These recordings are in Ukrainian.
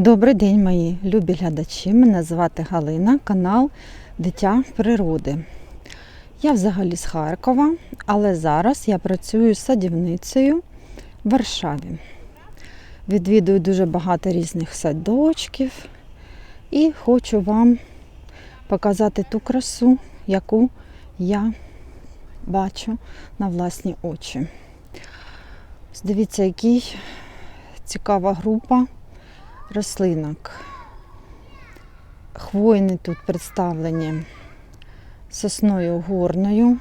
Добрий день, мої любі глядачі. Мене звати Галина, канал Дитя природи. Я взагалі з Харкова, але зараз я працюю садівницею в Варшаві. Відвідую дуже багато різних садочків і хочу вам показати ту красу, яку я бачу на власні очі. Дивіться, який цікава група рослинок. Хвойні тут представлені сосною горною.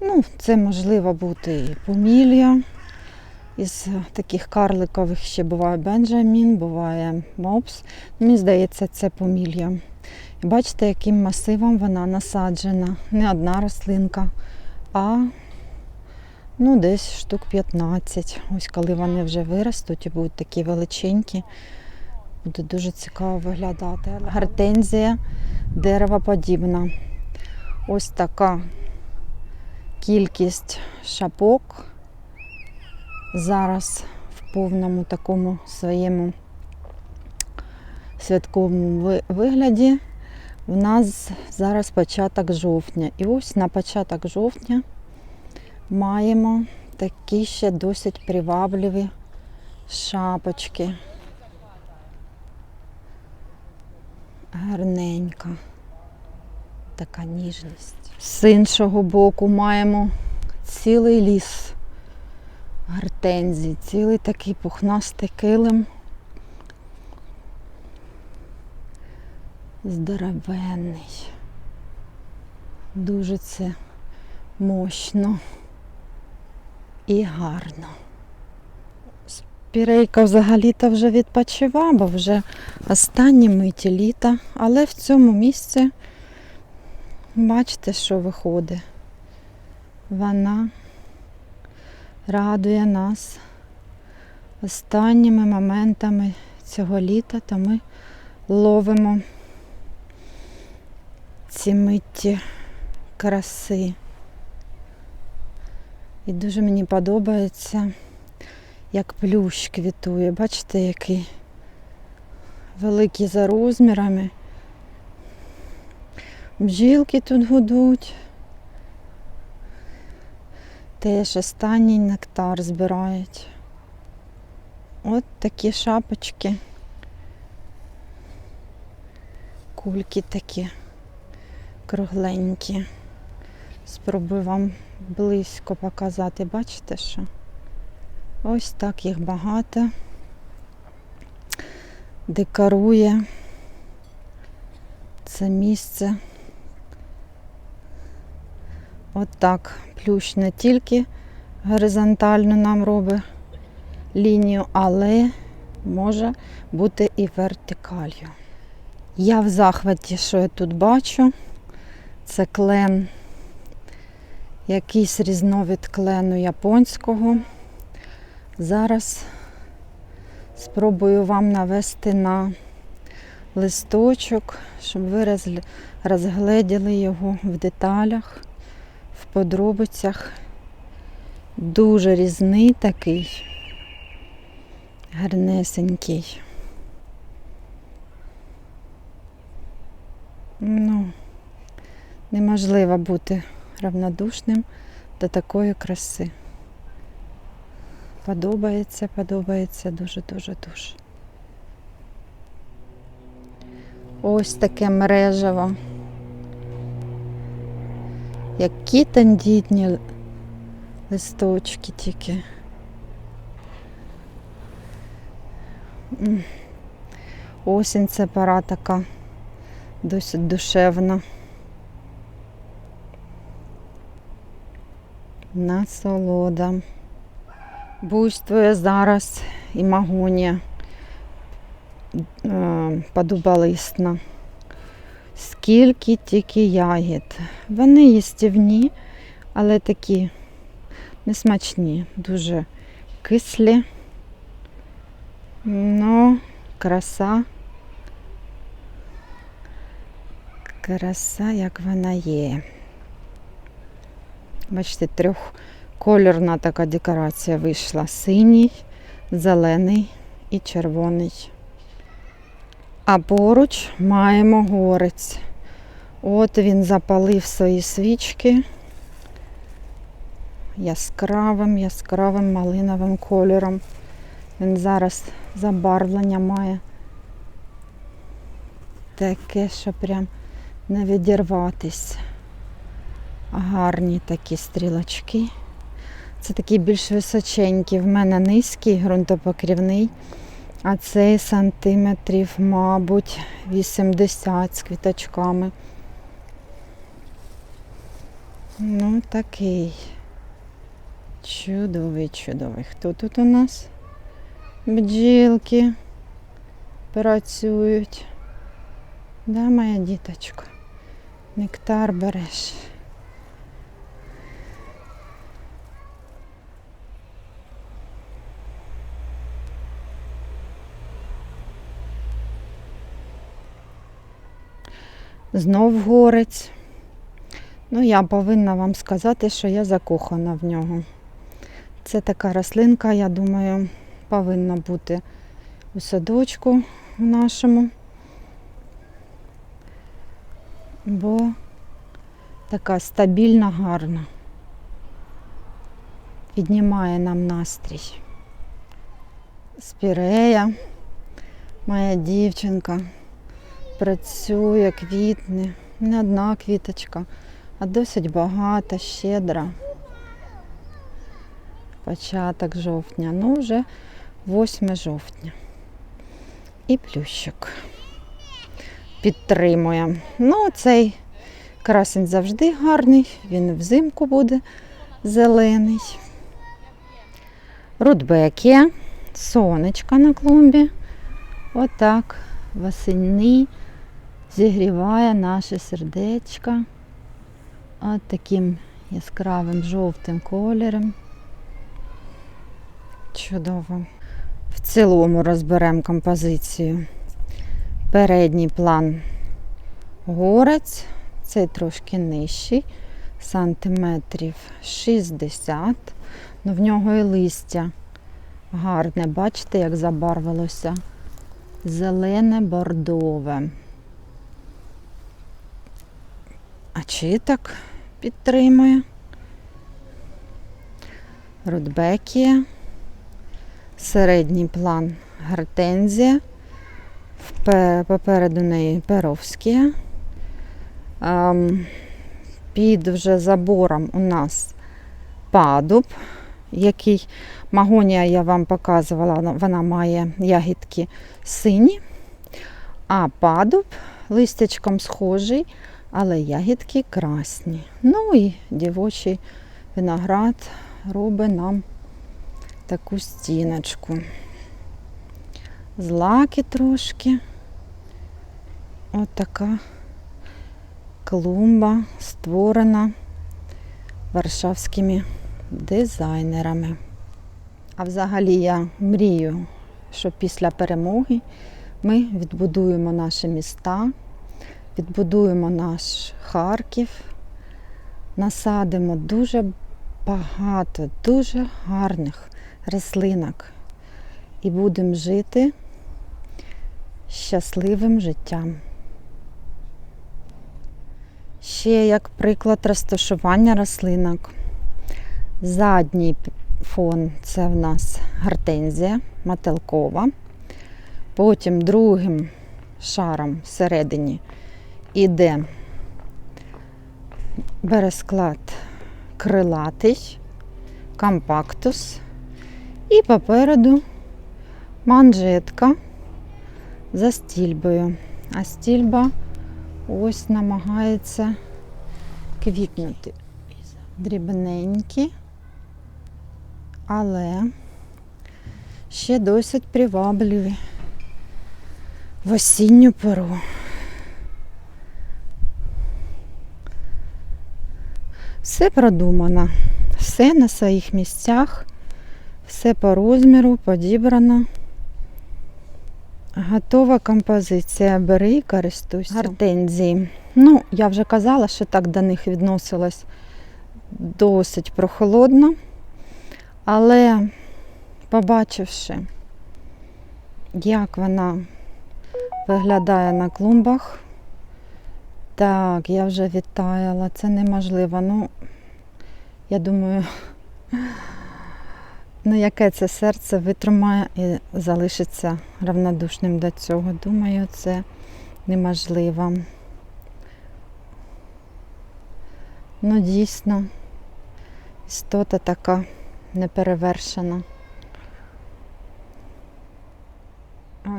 Ну, це можливо бути і помілля. Із таких карликових ще буває бенджамін, буває мопс. Мені здається, це помілля. Бачите, яким масивом вона насаджена. Не одна рослинка, а ну, десь штук 15. Ось коли вони вже виростуть і будуть такі величенькі, буде дуже цікаво виглядати. Гортензія деревоподібна. Ось така кількість шапок. Зараз в повному такому своєму святковому вигляді. У нас зараз початок жовтня. І ось на початок жовтня маємо такі ще досить привабливі шапочки. Гарненька. Така ніжність. З іншого боку маємо цілий ліс гортензій, цілий такий пухнастий килим. Здоровенний. Дуже це мощно і гарно. Спірейка взагалі-то вже відпочива, бо вже останні миті літа, але в цьому місці бачите, що виходить. Вона радує нас останніми моментами цього літа, то ми ловимо ці митті краси. І дуже мені подобається, як плющ квітує. Бачите, який великий за розмірами. Бджілки тут гудуть. Теж останній нектар збирають. От такі шапочки. Кульки такі кругленькі. Спробую вам близько показати. Бачите що? Ось так їх багато. Декорує це місце. От так. Плющ не тільки горизонтально нам робить лінію, але може бути і вертикалью. Я в захваті, що я тут бачу. Це клен, якийсь різновид клену японського. Зараз спробую вам навести на листочок, щоб ви розгледіли його в деталях, в подробицях. Дуже різний такий, гарнесенький. Ну, неможливо бути равнодушним до такої краси. Подобається, подобається дуже-дуже дуже. Ось таке мережево. Які тендітні листочки тільки. Осінь це пора така досить душевна. Насолода. Буйствує зараз і магонія е, подубалисна. Скільки тільки ягід. Вони їстівні, але такі несмачні, дуже кислі. Ну, краса. Краса, як вона є. Бачите, трьохкольорна така декорація вийшла. Синій, зелений і червоний. А поруч маємо горець. От він запалив свої свічки яскравим, яскравим малиновим кольором. Він зараз забарвлення має таке, що прям не відірватись. Гарні такі стрілочки. Це такий більш височенький. В мене низький, ґрунтопокрівний, а цей сантиметрів, мабуть, 80 з квіточками. Ну, такий. Чудовий, чудовий. Хто тут у нас? Бджілки працюють. Да, моя діточка? Нектар береш. Знов горець. Ну, я повинна вам сказати, що я закохана в нього. Це така рослинка, я думаю, повинна бути у садочку нашому. Бо така стабільна, гарна. Піднімає нам настрій. Спірея, моя дівчинка, працює, квітне. Не одна квіточка, а досить багата, щедра. Початок жовтня, ну вже 8 жовтня. І плющик підтримує. Ну, цей красень завжди гарний, він взимку буде зелений. Рудбекія, сонечка на клумбі. Отак восени зігріває наше сердечко. От таким яскравим жовтим кольором. Чудово. В цілому розберемо композицію. Передній план горець, цей трошки нижчий, сантиметрів 60. Ну, в нього і листя гарне, бачите, як забарвилося. Зелене бордове. А чи підтримує? Рудбекія. Середній план гортензія. Попереду неї перовськія. Ем, Під вже забором у нас падуб, який магонія я вам показувала, вона має ягідки сині, а падуб листячком схожий, але ягідки красні. Ну і дівочий виноград робить нам таку стіночку. Злаки трошки. От така клумба створена варшавськими дизайнерами. А взагалі я мрію, що після перемоги ми відбудуємо наші міста, відбудуємо наш Харків, насадимо дуже багато, дуже гарних рослинок і будемо жити щасливим життям. Ще як приклад розташування рослинок. Задній фон це в нас гортензія мателкова. Потім другим шаром всередині іде бересклад крилатий, компактус. І попереду манжетка за стільбою. А стільба ось намагається квітнути. Дрібненькі, але ще досить привабливі в осінню пору. Все продумано, все на своїх місцях. Все по розміру, подібрано. Готова композиція. Бери і користуйся. Гортензії. Ну, я вже казала, що так до них відносилась досить прохолодно. Але побачивши, як вона виглядає на клумбах. Так, я вже відтаяла, це неможливо. Ну, я думаю, ну яке це серце витримає і залишиться равнодушним до цього. Думаю, це неможливо. Ну, дійсно, істота така неперевершена.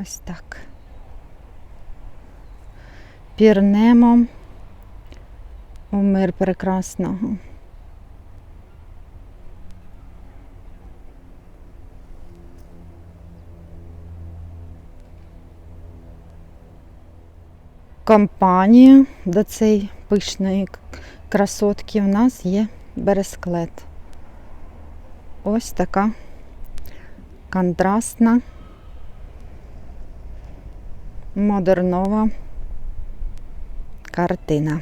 Ось так. Пірнемо у мир прекрасного. Компанію до цієї пишної красотки в нас є бересклет. Ось така контрастна, модернова картина.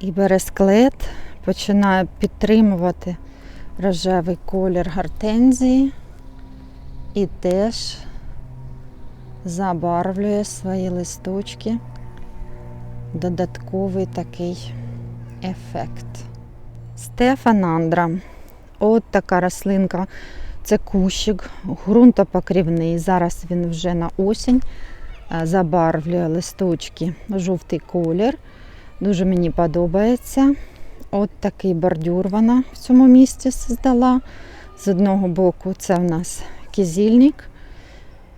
І бересклет починає підтримувати рожевий колір гортензії і теж забарвлює свої листочки. Додатковий такий ефект. Стефанандра. От така рослинка. Це кущик, ґрунтопокрівний. Зараз він вже на осінь е, забарвлює листочки жовтий колір. Дуже мені подобається. От такий бордюр вона в цьому місці создала. З одного боку це в нас кизільник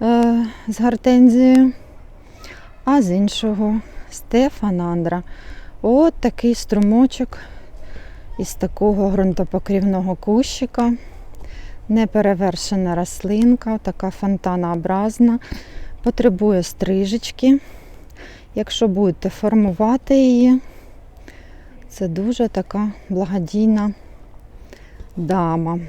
е, з гортензією, а з іншого стефанандра. От такий струмочок із такого ґрунтопокрівного кущика. Неперевершена рослинка, така фонтанообразна, потребує стрижечки. Якщо будете формувати її, це дуже така благодійна дама.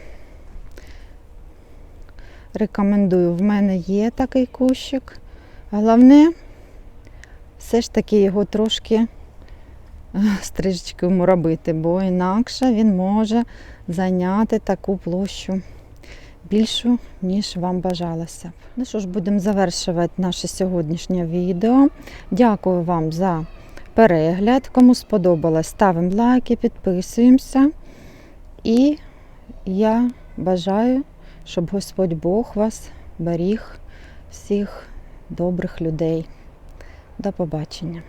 Рекомендую, в мене є такий кущик. Головне, все ж таки його трошки е, стрижечки робити, бо інакше він може зайняти таку площу більшу, ніж вам бажалося. Ну що ж, будемо завершувати наше сьогоднішнє відео. Дякую вам за перегляд. Кому сподобалось, ставимо лайки, підписуємося. І я бажаю, щоб Господь Бог вас беріг всіх добрих людей. До побачення.